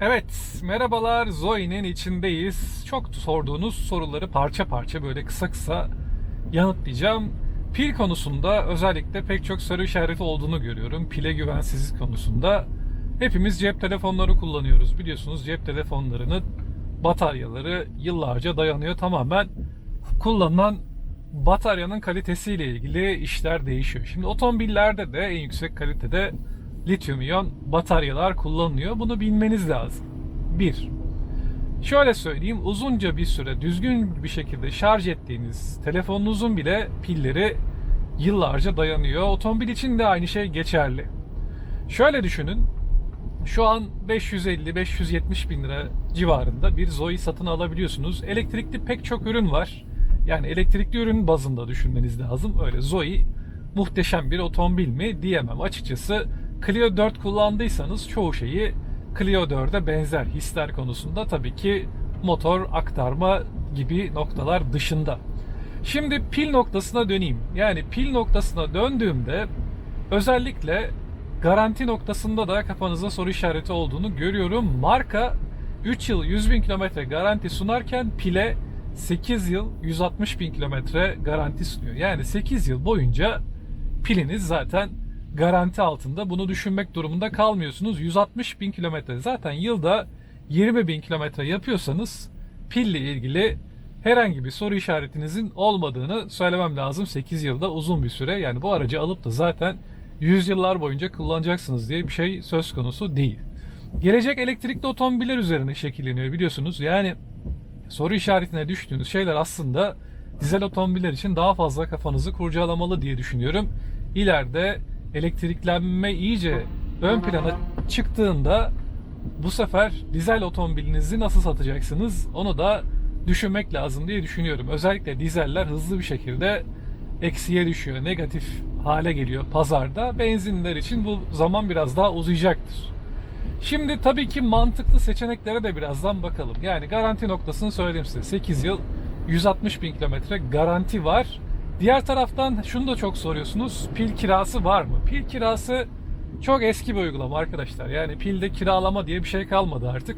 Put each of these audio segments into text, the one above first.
Evet, merhabalar. Zoe'nin içindeyiz. Çok sorduğunuz soruları parça parça böyle kısa kısa yanıtlayacağım. Pil konusunda özellikle pek çok soru işareti olduğunu görüyorum. Pile güvensizlik konusunda. Hepimiz cep telefonları kullanıyoruz. Biliyorsunuz cep telefonlarının bataryaları yıllarca dayanıyor. Tamamen kullanılan bataryanın kalitesiyle ilgili işler değişiyor. Şimdi otomobillerde de en yüksek kalitede lityum iyon bataryalar kullanılıyor. Bunu bilmeniz lazım. Bir. Şöyle söyleyeyim uzunca bir süre düzgün bir şekilde şarj ettiğiniz telefonunuzun bile pilleri yıllarca dayanıyor. Otomobil için de aynı şey geçerli. Şöyle düşünün. Şu an 550-570 bin lira civarında bir Zoe satın alabiliyorsunuz. Elektrikli pek çok ürün var. Yani elektrikli ürün bazında düşünmeniz lazım. Öyle Zoe muhteşem bir otomobil mi diyemem. Açıkçası Clio 4 kullandıysanız çoğu şeyi Clio 4'e benzer hisler konusunda tabii ki motor aktarma gibi noktalar dışında. Şimdi pil noktasına döneyim. Yani pil noktasına döndüğümde özellikle garanti noktasında da kafanızda soru işareti olduğunu görüyorum. Marka 3 yıl 100 bin kilometre garanti sunarken pile 8 yıl 160 bin kilometre garanti sunuyor. Yani 8 yıl boyunca piliniz zaten garanti altında. Bunu düşünmek durumunda kalmıyorsunuz. 160 bin kilometre zaten yılda 20 bin kilometre yapıyorsanız pille ilgili herhangi bir soru işaretinizin olmadığını söylemem lazım. 8 yılda uzun bir süre. Yani bu aracı alıp da zaten 100 yıllar boyunca kullanacaksınız diye bir şey söz konusu değil. Gelecek elektrikli otomobiller üzerine şekilleniyor biliyorsunuz. Yani soru işaretine düştüğünüz şeyler aslında dizel otomobiller için daha fazla kafanızı kurcalamalı diye düşünüyorum. İleride elektriklenme iyice ön plana çıktığında bu sefer dizel otomobilinizi nasıl satacaksınız onu da düşünmek lazım diye düşünüyorum. Özellikle dizeller hızlı bir şekilde eksiye düşüyor, negatif hale geliyor pazarda. Benzinler için bu zaman biraz daha uzayacaktır. Şimdi tabii ki mantıklı seçeneklere de birazdan bakalım. Yani garanti noktasını söyleyeyim size. 8 yıl 160 bin kilometre garanti var. Diğer taraftan şunu da çok soruyorsunuz. Pil kirası var mı? Pil kirası çok eski bir uygulama arkadaşlar. Yani pilde kiralama diye bir şey kalmadı artık.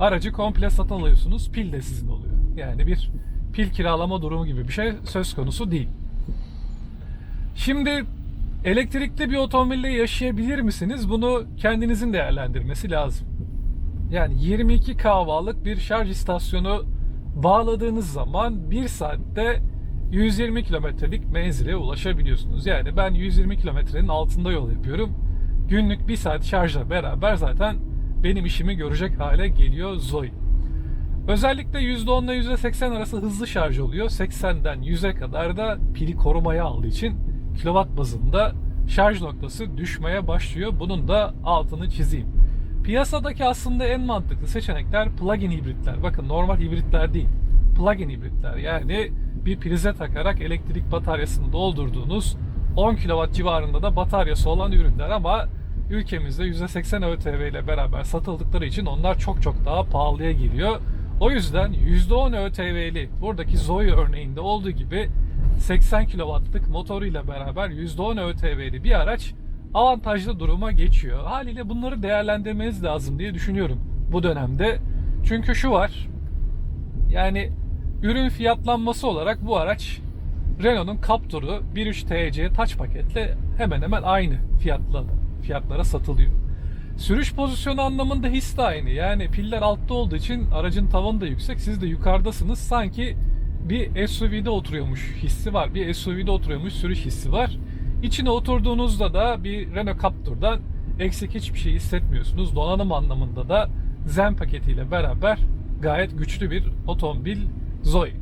Aracı komple satın alıyorsunuz. Pil de sizin oluyor. Yani bir pil kiralama durumu gibi bir şey söz konusu değil. Şimdi elektrikli bir otomobille yaşayabilir misiniz? Bunu kendinizin değerlendirmesi lazım. Yani 22 kahvalık bir şarj istasyonu bağladığınız zaman 1 saatte 120 kilometrelik menzile ulaşabiliyorsunuz. Yani ben 120 kilometrenin altında yol yapıyorum. Günlük 1 saat şarjla beraber zaten benim işimi görecek hale geliyor Zoe. Özellikle %10 ile %80 arası hızlı şarj oluyor. 80'den 100'e kadar da pili korumaya aldığı için kilowatt bazında şarj noktası düşmeye başlıyor. Bunun da altını çizeyim. Piyasadaki aslında en mantıklı seçenekler plug-in hibritler. Bakın normal hibritler değil. Plug-in hibritler. Yani bir prize takarak elektrik bataryasını doldurduğunuz 10 kW civarında da bataryası olan ürünler ama ülkemizde %80 ÖTV ile beraber satıldıkları için onlar çok çok daha pahalıya geliyor. O yüzden %10 ÖTV'li buradaki Zoe örneğinde olduğu gibi 80 kW'lık motoruyla beraber %10 ÖTV'li bir araç avantajlı duruma geçiyor. Haliyle bunları değerlendirmeniz lazım diye düşünüyorum bu dönemde. Çünkü şu var. Yani ürün fiyatlanması olarak bu araç Renault'un Captur'u 1.3 TC taç paketle hemen hemen aynı fiyatla fiyatlara satılıyor. Sürüş pozisyonu anlamında his de aynı. Yani piller altta olduğu için aracın tavanı da yüksek. Siz de yukarıdasınız. Sanki bir SUV'de oturuyormuş hissi var. Bir SUV'de oturuyormuş sürüş hissi var. İçine oturduğunuzda da bir Renault Captur'dan eksik hiçbir şey hissetmiyorsunuz. Donanım anlamında da Zen paketiyle beraber gayet güçlü bir otomobil Zoe.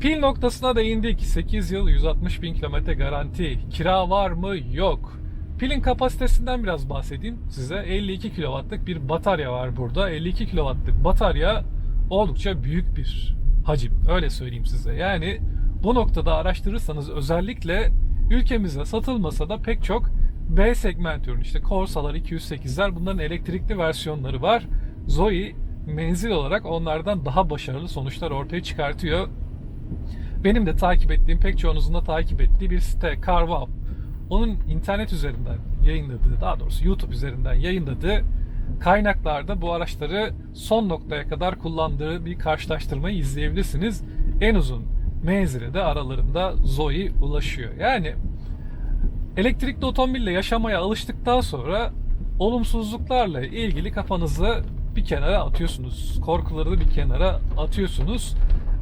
Pil noktasına değindik. 8 yıl 160 bin kilometre garanti. Kira var mı? Yok. Pilin kapasitesinden biraz bahsedeyim size. 52 kW'lık bir batarya var burada. 52 kW'lık batarya oldukça büyük bir hacim. Öyle söyleyeyim size. Yani bu noktada araştırırsanız özellikle ülkemizde satılmasa da pek çok B segment ürün işte Corsa'lar 208'ler bunların elektrikli versiyonları var. Zoe menzil olarak onlardan daha başarılı sonuçlar ortaya çıkartıyor. Benim de takip ettiğim pek çoğunuzun da takip ettiği bir site Carwow. Onun internet üzerinden yayınladığı, daha doğrusu YouTube üzerinden yayınladığı kaynaklarda bu araçları son noktaya kadar kullandığı bir karşılaştırmayı izleyebilirsiniz. En uzun menzile de aralarında Zoe ulaşıyor. Yani elektrikli otomobille yaşamaya alıştıktan sonra olumsuzluklarla ilgili kafanızı bir kenara atıyorsunuz. Korkuları bir kenara atıyorsunuz.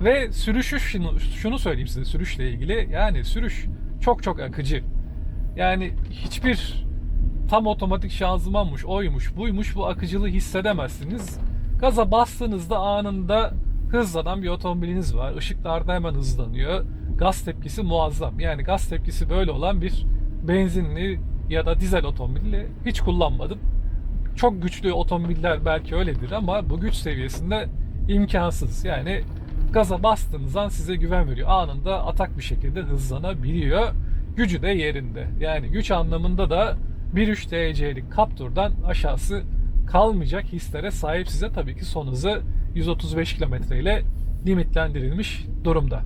Ve sürüşü şunu, şunu söyleyeyim size sürüşle ilgili. Yani sürüş çok çok akıcı. Yani hiçbir tam otomatik şanzımanmış, oymuş, buymuş bu akıcılığı hissedemezsiniz. Gaza bastığınızda anında hızlanan bir otomobiliniz var. Işıklarda hemen hızlanıyor. Gaz tepkisi muazzam. Yani gaz tepkisi böyle olan bir benzinli ya da dizel otomobili hiç kullanmadım. Çok güçlü otomobiller belki öyledir ama bu güç seviyesinde imkansız. Yani gaza bastığınız an size güven veriyor. Anında atak bir şekilde hızlanabiliyor. Gücü de yerinde. Yani güç anlamında da 1.3 TC'lik Captur'dan aşağısı kalmayacak hislere sahip size tabii ki son hızı 135 km ile limitlendirilmiş durumda.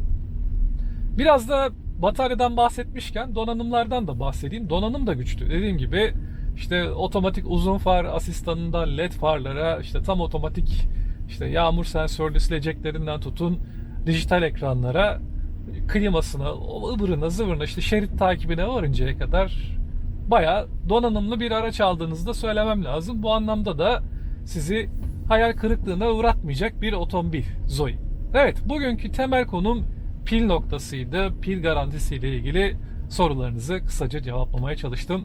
Biraz da bataryadan bahsetmişken donanımlardan da bahsedeyim. Donanım da güçlü. Dediğim gibi işte otomatik uzun far asistanından led farlara, işte tam otomatik işte yağmur sensörlü sileceklerinden tutun dijital ekranlara, klimasına, o ıvırına zıvırına işte şerit takibine varıncaya kadar bayağı donanımlı bir araç aldığınızda söylemem lazım. Bu anlamda da sizi hayal kırıklığına uğratmayacak bir otomobil Zoe. Evet bugünkü temel konum pil noktasıydı. Pil garantisiyle ilgili sorularınızı kısaca cevaplamaya çalıştım.